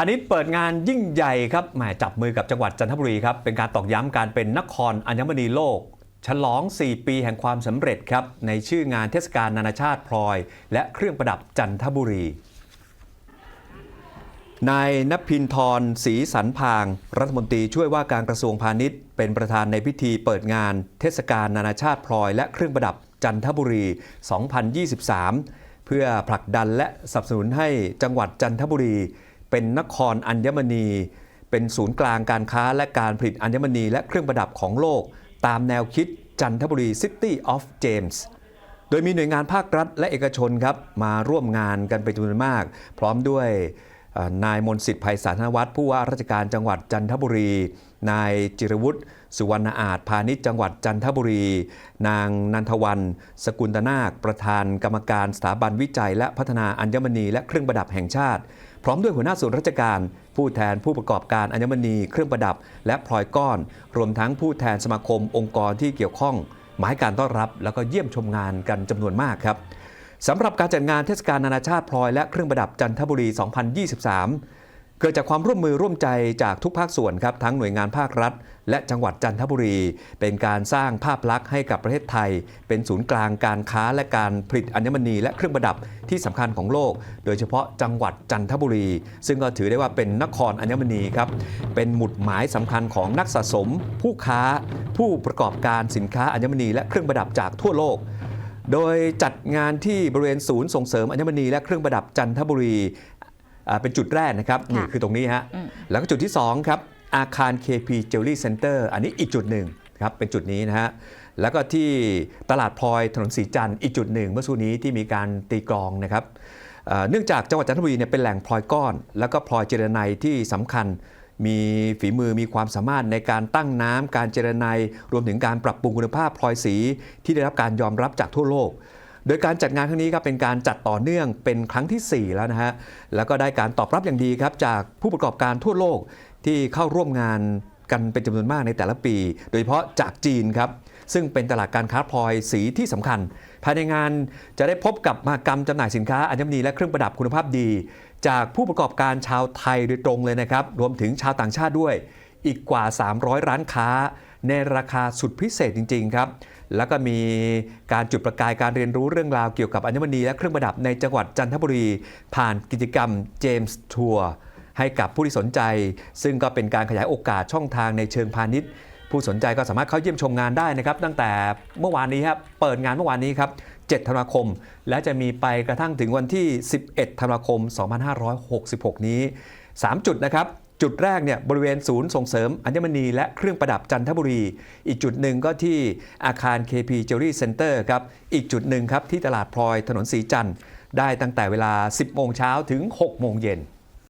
พาณิชย์เปิดงานยิ่งใหญ่ครับแหมจับมือกับจังหวัดจันทบุรีครับ เป็นการตอกย้ำการเป็นนครอัญมณีโลก ฉลอง 4 ปีแห่งความสำเร็จครับ ในชื่องานเทศกาลนานาชาติพลอย และเครื่องประดับจันทบุรี นายนภินทรศรีสันพาง รัฐมนตรีช่วยว่าการกระทรวงพาณิชย์ เป็นประธานในพิธีเปิดงาน เทศกาลนานาชาติพลอย และเครื่องประดับจันทบุรี 2023 เพื่อผลักดันและสนับสนุนให้จังหวัดจันทบุรี เป็นนครอัญมณี เป็นศูนย์กลางการค้าและการผลิตอัญมณีและเครื่องประดับของโลก ตามแนวคิดจันทบุรี City of James โดยมีหน่วยงานภาครัฐและเอกชนครับมาร่วมงานกันเป็นจำนวนมาก พร้อมด้วย นายมนสิทธิ์ภัยสารธนวัฒน์ผู้ว่าราชการจังหวัดจันทบุรี นายจิรวุฒิสุวรรณอาจพาณิชย์จังหวัดจันทบุรี นางนันทวัน สกุลตนาค ประธานกรรมการสถาบันวิจัย และพัฒนาอัญมณีและเครื่องประดับแห่งชาติ พร้อมด้วยหัวหน้าส่วนราชการ ผู้แทนผู้ประกอบการอัญมณีเครื่องประดับ และพลอยก้อน รวมทั้งผู้แทนสมาคมองค์กรที่เกี่ยวข้อง หมาให้การต้อนรับ แล้วก็เยี่ยมชมงานกันจำนวนมากครับ สำหรับการจัดงานเทศกาลนานาชาติพลอยและเครื่องประดับจันทบุรี 2023 เกิดจากความร่วมมือร่วมใจจากทุกภาคส่วนครับทั้งหน่วยงานภาครัฐ และจังหวัดจันทบุรี เป็นการสร้างภาพลักษณ์ให้กับประเทศไทย เป็นศูนย์กลางการค้าและการผลิตอัญมณีและเครื่องประดับที่สำคัญของโลก โดยเฉพาะจังหวัดจันทบุรี ซึ่งก็ถือได้ว่าเป็นนครอัญมณีครับเป็นหมุดหมายสำคัญของนักสะสม ผู้ค้า ผู้ประกอบการสินค้าอัญมณีและเครื่องประดับจากทั่วโลก โดยจัดงานที่บริเวณศูนย์ส่งเสริมอัญมณีและเครื่องประดับจันทบุรีอ่าเป็นจุดแรกนะครับนี่คือตรงนี้ฮะอืมแล้วก็จุดที่2ครับอาคาร KP Jewelry Center อันนี้อีกจุดหนึ่งครับเป็นจุดนี้นะฮะแล้วก็ที่ตลาดพลอยถนนสีจันทร์อีกจุดหนึ่งเมื่อสักครู่นี้ที่มีการตีกลองนะครับเอ่อเนื่องจากจังหวัดจันทบุรีเนี่ยเป็นแหล่งพลอยก้อน แล้วก็พลอยเจรไนที่สำคัญ มีฝีมือมีความสามารถในการตั้งน้ำการเจรไนรวมถึงการปรับปรุงคุณภาพพลอยสีที่ได้รับการยอมรับจากทั่วโลก โดยการจัดงานครั้งนี้ครับเป็นการจัดต่อเนื่องเป็นครั้งทีสี่4 แล้วนะฮะแล้วก็ได้การตอบรับอย่างดีครับจากผู้ประกอบการทั่วโลกที่เข้าร่วมงานกันเป็นจำนวนมากในแต่ละปี โดยเฉพาะจากจีนครับ ซึ่งเป็นตลาดการค้าพลอยสีที่สำคัญ ภายในงานจะได้พบกับมหกรรมจำหน่ายสินค้าอัญมณีและเครื่องประดับคุณภาพดี จากผู้ประกอบการชาวไทยโดยตรงเลยนะครับ รวมถึงชาวต่างชาติด้วย อีกกว่า 300 ร้านค้า ในราคาสุดพิเศษจริง ๆ ครับแล้วก็มีการจุดประกายการเรียนรู้เรื่องราวเกี่ยวกับอัญมณีและเครื่องประดับในจังหวัดจันทบุรี ผ่านกิจกรรม James Tour ให้กับผู้ที่สนใจ ซึ่งก็เป็นการขยายโอกาสช่องทางในเชิงพาณิชย์ ผู้สนใจก็สามารถเข้าเยี่ยมชมงานได้นะครับ ตั้งแต่เมื่อวานนี้ครับเปิดงานเมื่อวานนี้ครับ7ธันวาคม และจะมีไปกระทั่งถึงวันที่ 11ธันวาคม 2566 นี้ 3 จุดนะครับจุดแรกเนี่ยบริเวณศูนย์ส่งเสริมอัญมณีและเครื่องประดับจันทบุรี อีกจุดหนึ่งก็ที่อาคาร KP Jewelry Center ครับ อีกจุดหนึ่งครับที่ตลาดพลอยถนนสีจันทร์ได้ตั้งแต่เวลา 10 โมงเช้าถึง 6 โมงเย็น